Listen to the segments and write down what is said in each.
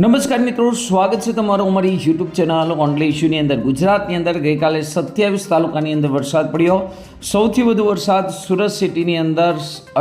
નમસ્કાર મિત્રો, સ્વાગત છે તમારું અમારી યુટ્યુબ ચેનલ ઓનલી ઇશ્યુની અંદર. ગુજરાતની અંદર ગઈકાલે સત્યાવીસ તાલુકાની અંદર વરસાદ પડ્યો. સૌથી વધુ વરસાદ સુરત સિટીની અંદર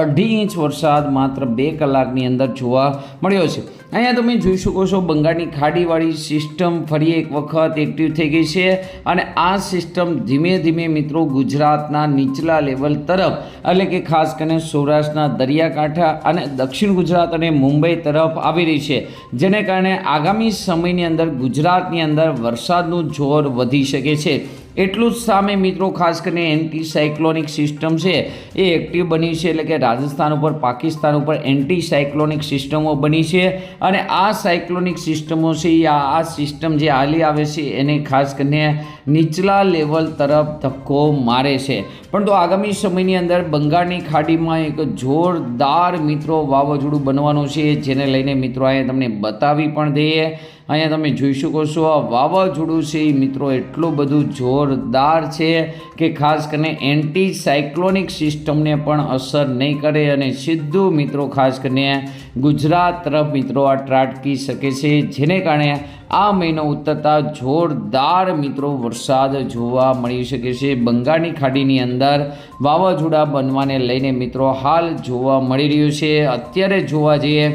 અઢી ઇંચ વરસાદ માત્ર બે કલાકની અંદર જોવા મળ્યો છે. અહીંયા તમે જોઈ શકો છો બંગાળની ખાડીવાળી સિસ્ટમ ફરી એક વખત એક્ટિવ થઈ ગઈ છે અને આ સિસ્ટમ ધીમે ધીમે મિત્રો ગુજરાતના નીચલા લેવલ તરફ, એટલે કે ખાસ કરીને સૌરાષ્ટ્રના દરિયાકાંઠા અને દક્ષિણ ગુજરાત અને મુંબઈ તરફ આવી રહી છે. જેને કારણે આગામી સમયની અંદર ગુજરાતની અંદર વરસાદનું જોર વધી શકે છે. એટલું જ સામે મિત્રો ખાસ કરીને એન્ટી સાયક્લોનિક સિસ્ટમ છે, એ એક્ટિવ બની છે એટલે કે રાજસ્થાન ઉપર, પાકિસ્તાન ઉપર એન્ટી સાયક્લોનિક સિસ્ટમો બની છે અને આ સાયક્લોનિક સિસ્ટમો છે, એ આ સિસ્ટમ જે હાલી આવે છે, એને ખાસ કરીને નીચલા લેવલ તરફ ધક્કો મારે છે. પરંતુ આગામી સમયની અંદર બંગાળની ખાડીમાં એક જોરદાર મિત્રો વાવાઝોડું બનવાનું છે, જેને લઈને મિત્રો અહીંયા તમને બતાવી પણ દઈએ. અહીંયા તમે જોઈ શકો છો, આ વાવાઝોડું છે મિત્રો, એટલું બધું જોરદાર છે કે ખાસ કરીને એન્ટી સાયક્લોનિક સિસ્ટમને પણ અસર નહીં કરે અને સીધું મિત્રો ખાસ કરીને ગુજરાત તરફ મિત્રો આ ત્રાટકી શકે છે, જેને કારણે આ મહિનો ઉતરતા જોરદાર મિત્રો વરસાદ જોવા મળી શકે છે. બંગાળની ખાડીની અંદર વાવાઝોડા બનવાને લઈને મિત્રો હાલ જોવા મળી રહ્યું છે. અત્યારે જોવા જઈએ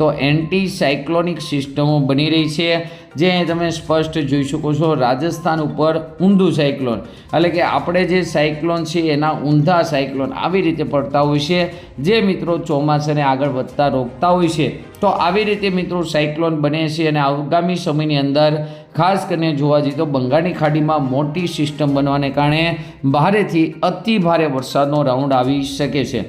તો એન્ટી સાયક્લોનિક સિસ્ટમો બની રહી છે, જે તમે સ્પષ્ટ જોઈ શકો છો. રાજસ્થાન ઉપર ઊંધું સાયક્લોન. એટલે કે આપણે જે સાયક્લોન છે, એના ઊંધા સાયક્લોન આવી રીતે પડતા હોય છે, જે મિત્રો ચોમાસાને આગળ વધતા રોકતા હોય છે. તો આવી રીતે મિત્રો સાયક્લોન બને છે અને આગામી સમયની અંદર ખાસ કરીને જોવા જઈએ તો બંગાળની ખાડીમાં મોટી સિસ્ટમ બનવાને કારણે ભારેથી અતિ ભારે વરસાદનો રાઉન્ડ આવી શકે છે.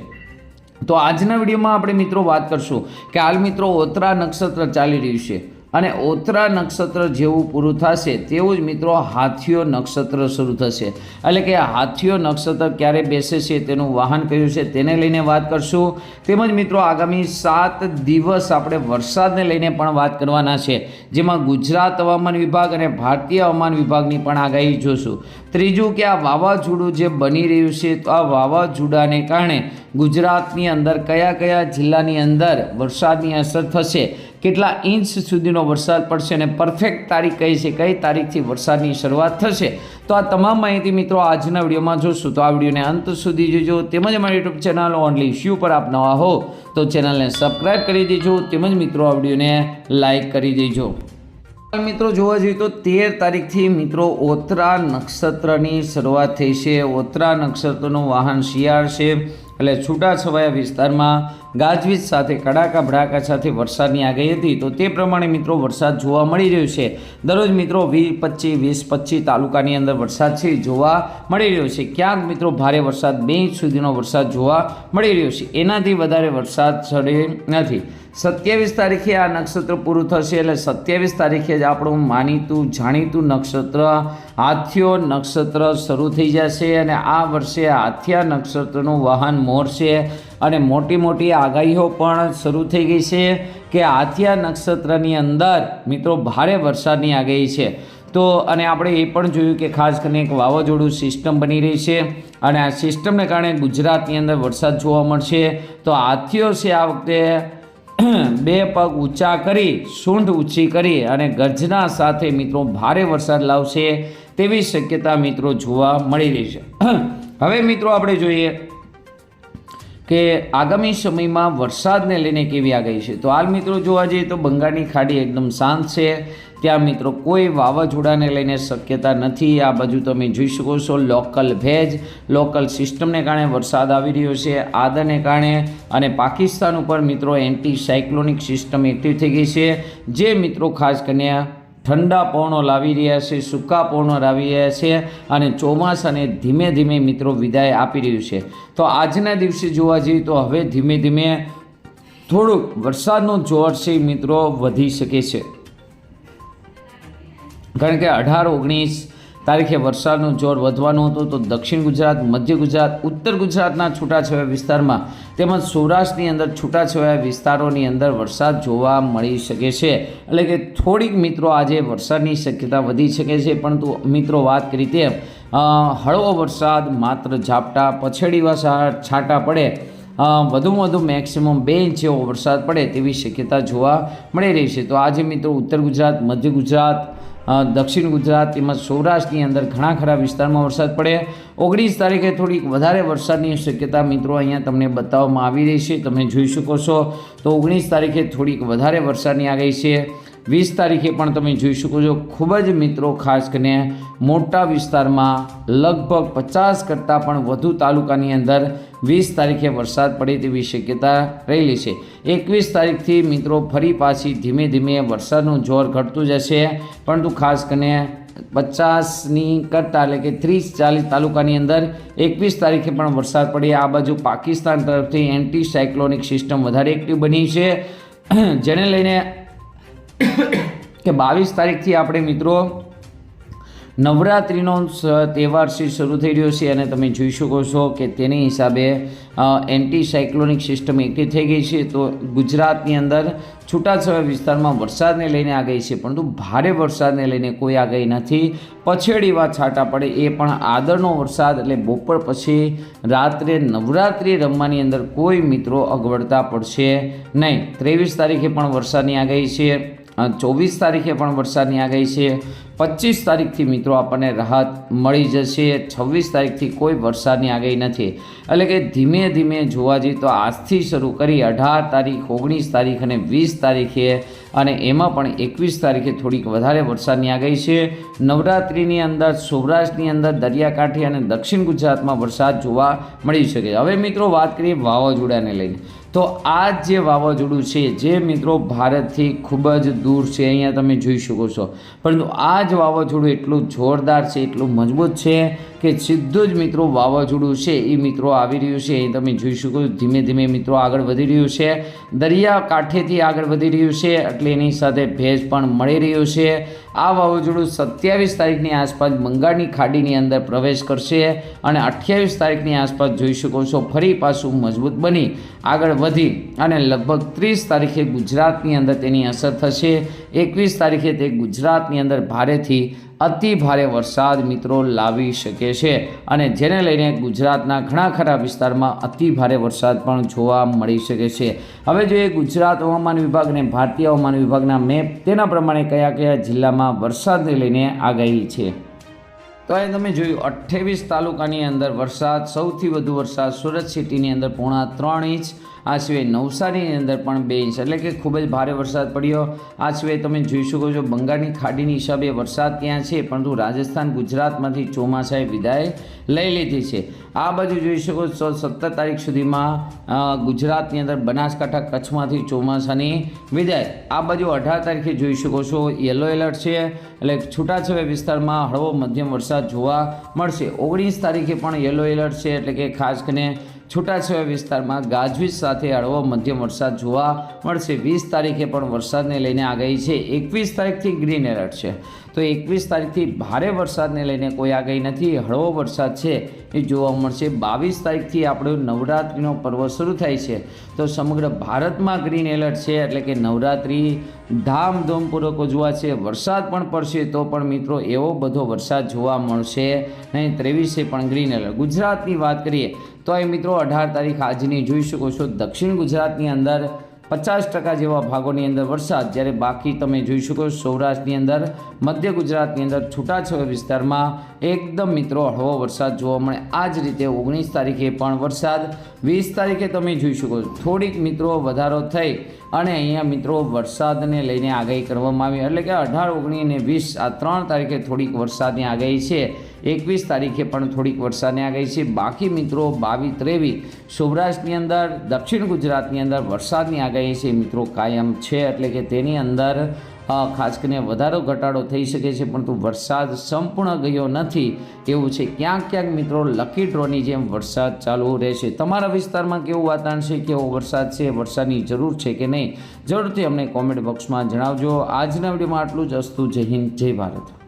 તો આજના વિડીયોમાં આપણે મિત્રો વાત કરશું કે હાલ મિત્રો ઓતરા નક્ષત્ર ચાલી રહ્યું છે અને ઓતરા નક્ષત્ર જેવું પૂરું થશે તેવું જ મિત્રો હાથીઓ નક્ષત્ર શરૂ થશે. એટલે કે હાથીઓ નક્ષત્ર ક્યારે બેસે છે તેનું વાહન કયું છે તેને લઈને વાત કરશું. તેમજ મિત્રો આગામી સાત દિવસ આપણે વરસાદને લઈને પણ વાત કરવાના છે. જેમાં ગુજરાત હવામાન વિભાગ અને ભારતીય હવામાન વિભાગની પણ આગાહી જોશું. ત્રીજું કે આ વાવાઝોડું જે બની રહ્યું છે તો આ વાવાઝોડાને કારણે ગુજરાતની અંદર કયા કયા જિલ્લાની અંદર વરસાદની અસર થશે, કેટલા ઇંચ સુધીનો વરસાદ પડશે અને પરફેક્ટ તારીખ કઈ છે, કઈ તારીખથી વરસાદની શરૂઆત થશે, તો આ તમામ માહિતી મિત્રો આજના વિડીયોમાં જોશું. તો આ વિડીયોને અંત સુધી જોજો. તેમજ મારી યુટ્યુબ ચેનલ ઓનલી ઇશ્યુ પર આપ નવા હો, તો ચેનલને સબસ્ક્રાઈબ કરી દેજો. તેમજ મિત્રો આ વિડીયોને લાઇક કરી દેજો. મિત્રો જોવા જઈએ તો તેર તારીખથી મિત્રો ઓતરા નક્ષત્રની શરૂઆત થઈ છે. ઓતરા નક્ષત્રનું વાહન શિયાળ છે. એટલે છૂટાછવાયા વિસ્તારમાં ગાજવીજ સાથે કડાકા ભડાકા સાથે વરસાદની આગાહી હતી. તો તે પ્રમાણે મિત્રો વરસાદ જોવા મળી રહ્યો છે. દરરોજ મિત્રો વીસ પચીસ વીસ પચીસ તાલુકાની અંદર વરસાદ છે જોવા મળી રહ્યો છે. ક્યાંક મિત્રો ભારે વરસાદ બે ઇંચ સુધીનો વરસાદ જોવા મળી રહ્યો છે. એનાથી વધારે વરસાદ ચડે નથી. સત્યાવીસ તારીખે આ નક્ષત્ર પૂરું થશે એટલે સત્યાવીસ તારીખે જ આપણું માનીતું, જાણીતું નક્ષત્ર હાથીઓ નક્ષત્ર શરૂ થઈ જશે અને આ વર્ષે હાથિયા નક્ષત્રનું વાહન મોર છે અને મોટી મોટી આગાહીઓ પણ શરૂ થઈ ગઈ છે કે હાથિયા નક્ષત્રની અંદર મિત્રો ભારે વરસાદની આગાહી છે. તો અને આપણે એ પણ જોયું કે ખાસ કરીને એક વાવાઝોડું સિસ્ટમ બની રહી છે અને આ સિસ્ટમને કારણે ગુજરાતની અંદર વરસાદ જોવા મળશે. તો હાથીઓ છે આ વખતે બે પગ ઊંચા કરી, સૂંઢ ઊંચી કરી અને ગર્જના સાથે મિત્રો ભારે વરસાદ લાવશે તેવી શક્યતા મિત્રો જોવા મળી રહી છે. હવે મિત્રો આપણે જોઈએ કે આગામી સમયમાં વરસાદને લઈને કેવી આગાહી છે. તો હાલ મિત્રો જોવા જઈએ તો બંગાળની ખાડી એકદમ શાંત છે. ત્યાં મિત્રો કોઈ વાવાઝોડાને લઈને શક્યતા નથી. આ બાજુ તમે જોઈ શકો છો લોકલ ભેજ. લોકલ સિસ્ટમને કારણે વરસાદ આવી રહ્યો છે. આદરને કારણે અને પાકિસ્તાન ઉપર મિત્રો એન્ટી સાયક્લોનિક સિસ્ટમ એક્ટિવ થઈ ગઈ છે. જે મિત્રો ખાસ કરીને ઠંડા પવનો લાવી રહ્યા છે, સૂકા પવનો લાવી રહ્યા છે અને ચોમાસાને ધીમે ધીમે મિત્રો વિદાય આપી રહ્યું છે. તો આજના દિવસે જોવા જઈએ તો હવે ધીમે ધીમે થોડુંક વરસાદનો જોર છે મિત્રો વધી શકે છે. કારણ કે અઢાર, ઓગણીસ તારીખે વરસાદનું જોર વધવાનું હતું તો દક્ષિણ ગુજરાત, મધ્ય ગુજરાત, ઉત્તર ગુજરાતના છૂટાછવાયા વિસ્તારમાં તેમજ સૌરાષ્ટ્રની અંદર છૂટાછવાયા વિસ્તારોની અંદર વરસાદ જોવા મળી શકે છે. એટલે કે થોડીક મિત્રો આજે વરસાદની શક્યતા વધી શકે છે, પરંતુ મિત્રો વાત કરી તેમ હળવો વરસાદ માત્ર ઝાપટા પછેડી વરસાદ છાંટા પડે. વધુમાં વધુ મેક્સિમમ બે ઇંચ જેવો વરસાદ પડે તેવી શક્યતા જોવા મળી રહી છે. તો આજે મિત્રો ઉત્તર ગુજરાત, મધ્ય ગુજરાત દક્ષિણ ગુજરાત તેમજ સૌરાષ્ટ્રની અંદર ઘણા ખરા વિસ્તારમાં વરસાદ પડે. ઓગણીસ તારીખે થોડીક વધારે વરસાદની શક્યતા મિત્રો અહીંયા તમને બતાવવામાં આવી રહી છે. તમે જોઈ શકો છો. તો ઓગણીસ તારીખે થોડીક વધારે વરસાદની આગાહી છે. વીસ તારીખે પણ તમે જોઈ શકો છો, ખૂબ જ મિત્રો, ખાસ કરીને મોટા વિસ્તારમાં લગભગ પચાસ કરતાં પણ વધુ તાલુકાની અંદર વીસ તારીખે વરસાદ પડે તેવી શક્યતા રહેલી છે. એકવીસ તારીખથી મિત્રો ફરી પાછી ધીમે ધીમે વરસાદનું જોર ઘટતું જશે, પરંતુ ખાસ કરીને પચાસની કરતાં એટલે કે ત્રીસ ચાલીસ તાલુકાની અંદર એકવીસ તારીખે પણ વરસાદ પડે. આ બાજુ પાકિસ્તાન તરફથી એન્ટી સાયક્લોનિક સિસ્ટમ વધારે એક્ટિવ બની છે. જેને લઈને કે બાવીસ તારીખથી આપણે મિત્રો નવરાત્રિનો તહેવાર શરૂ થઈ રહ્યો છે અને તમે જોઈ શકો છો કે તેની હિસાબે એન્ટી સાયક્લોનિક સિસ્ટમ એક્ટિવ થઈ ગઈ છે. તો ગુજરાતની અંદર છૂટાછવાયા વિસ્તારમાં વરસાદને લઈને આગાહી છે, પરંતુ ભારે વરસાદને લઈને કોઈ આગાહી નથી. પછેડીવા છાંટા પડે એ પણ આદરનો વરસાદ, એટલે બપોર પછી રાત્રે નવરાત્રિ રમવાની અંદર કોઈ મિત્રો અગવડતા પડશે નહીં. ત્રેવીસ તારીખે પણ વરસાદની આગાહી છે. ચોવીસ તારીખે પણ વરસાદની આગાહી છે. પચીસ તારીખથી મિત્રો આપણને રાહત મળી જશે. છવ્વીસ તારીખથી કોઈ વરસાદની આગાહી નથી. એટલે કે ધીમે ધીમે જોવા જઈએ તો આજથી શરૂ કરી અઢાર તારીખ, ઓગણીસ તારીખ અને વીસ તારીખે અને એમાં પણ એકવીસ તારીખે થોડીક વધારે વરસાદની આગાહી છે. નવરાત્રિની અંદર, સૌરાષ્ટ્રની અંદર, દરિયાકાંઠે અને દક્ષિણ ગુજરાતમાં વરસાદ જોવા મળી શકે હવે મિત્રો વાત કરીએ વાવાઝોડાને લઈને. તો આ જે વાવાઝોડું છે, જે મિત્રો ભારતથી ખૂબ જ દૂર છે, અહીંયા તમે જોઈ શકો છો. પરંતુ આ જ વાવાઝોડું એટલું જોરદાર છે, એટલું મજબૂત છે કે સીધું જ મિત્રો વાવાઝોડું છે, એ મિત્રો આવી રહ્યું છે અહીં તમે જોઈ શકો છો. ધીમે ધીમે મિત્રો આગળ વધી રહ્યું છે. દરિયા કાંઠેથી આગળ વધી રહ્યું છે, એટલે એની સાથે ભેજ પણ મળી રહ્યું છે. આ વાવાઝોડું સત્યાવીસ તારીખની આસપાસ બંગાળની ખાડીની અંદર પ્રવેશ કરશે અને અઠ્યાવીસ તારીખની આસપાસ જોઈ શકો છો, ફરી પાછું મજબૂત બની. આગળ વધી અને લગભગ ત્રીસ તારીખે ગુજરાતની અંદર તેની અસર થશે. એકવીસ તારીખે તે ગુજરાતની અંદર ભારેથી અતિ ભારે વરસાદ મિત્રો લાવી શકે છે. અને જેને લઈને ગુજરાતના ઘણા ખરા વિસ્તારમાં અતિ ભારે વરસાદ પણ જોવા મળી શકે છે. હવે જોઈએ ગુજરાત હવામાન વિભાગ અને ભારતીય હવામાન વિભાગના મેપ. તેના પ્રમાણે કયા કયા જિલ્લામાં વરસાદને લઈને આગાહી છે? તો એ તમે જોયું અઠ્ઠાવીસ તાલુકાની અંદર વરસાદ, સૌથી વધુ વરસાદ સુરત સિટીની અંદર પોણા ત્રણ ઇંચ આ સિવાય નવસારીની અંદર પણ બે ઇંચ, એટલે કે ખૂબ જ ભારે વરસાદ પડ્યો. આ સિવાય તમે જોઈ શકો છો બંગાળની ખાડીની હિસાબે વરસાદ ત્યાં છે, પરંતુ રાજસ્થાન, ગુજરાતમાંથી ચોમાસાએ વિદાય લઈ લીધી છે. આ બાજુ જોઈ શકો છો સત્તર તારીખ સુધીમાં ગુજરાતની અંદર બનાસકાંઠા કચ્છમાંથી ચોમાસાની વિદાય. આ બાજુ અઢાર તારીખે જોઈ શકો છો યલો એલર્ટ છે, એટલે છૂટાછવાયા વિસ્તારમાં હળવો મધ્યમ વરસાદ જોવા મળશે. ઓગણીસ તારીખે પણ યલો એલર્ટ છે, એટલે કે ખાસ કરીને છૂટાછવાયા વિસ્તારમાં ગાજવીજ સાથે હળવો મધ્યમ વરસાદ જોવા મળશે. વીસ તારીખે પણ વરસાદને લઈને આગાહી છે. એકવીસ તારીખથી ગ્રીન એલર્ટ છે. તો એકવીસ તારીખથી ભારે વરસાદને લઈને કોઈ આગાહી નથી. હળવો વરસાદ છે એ જોવા મળશે. બાવીસ તારીખથી આપણો નવરાત્રિનો પર્વ શરૂ થાય છે. તો સમગ્ર ભારતમાં ગ્રીન એલર્ટ છે એટલે કે નવરાત્રિ ધામધૂમપૂર્વક ઉજવા છે વરસાદ પણ પડશે તો પણ મિત્રો એવો બધો વરસાદ જોવા મળશે નહીં. ત્રેવીસે પણ ગ્રીન એલર્ટ ગુજરાતની વાત કરીએ તો એ મિત્રો અઢાર તારીખ આજની જોઈ શકો છો. દક્ષિણ ગુજરાતની અંદર પચાસ ટકા જેવા ભાગોની અંદર વરસાદ. જ્યારે બાકી તમે જોઈ શકો સૌરાષ્ટ્રની અંદર, મધ્ય ગુજરાતની અંદર, છૂટાછવાયા વિસ્તારમાં એકદમ મિત્રો હળવો વરસાદ જોવા મળે. આ જ રીતે ઓગણીસ તારીખે પણ વરસાદ. વીસ તારીખે તમે જોઈ શકો છો. થોડીક મિત્રો વધારો થઈ અને અહીંયા મિત્રો વરસાદને લઈને આગાહી કરવામાં આવી. એટલે કે અઢાર, ઓગણીસ અને વીસ આ ત્રણ તારીખે થોડીક વરસાદની આગાહી છે. એકવીસ તારીખે પણ થોડીક વરસાદની આગાહી છે. બાકી મિત્રો બાવીસ, ત્રેવીસ સૌરાષ્ટ્રની અંદર, દક્ષિણ ગુજરાતની અંદર વરસાદની આગાહી છે. મિત્રો કાયમ છે. એટલે કે તેની અંદર ખાસ કરીને વધારો ઘટાડો થઈ શકે છે, પરંતુ વરસાદ સંપૂર્ણ ગયો નથી. એવું છે, ક્યાંક ક્યાંક મિત્રો લકી ડ્રોની જેમ વરસાદ ચાલુ રહેશે. તમારા વિસ્તારમાં કેવું વાતાવરણ છે, કેવો વરસાદ છે, વરસાદની જરૂર છે કે નહીં? જરૂરથી અમને કોમેન્ટ બોક્સમાં જણાવજો. આજના વિડીયોમાં આટલું જ. અસ્તુ જય હિન્દ, જય ભારત.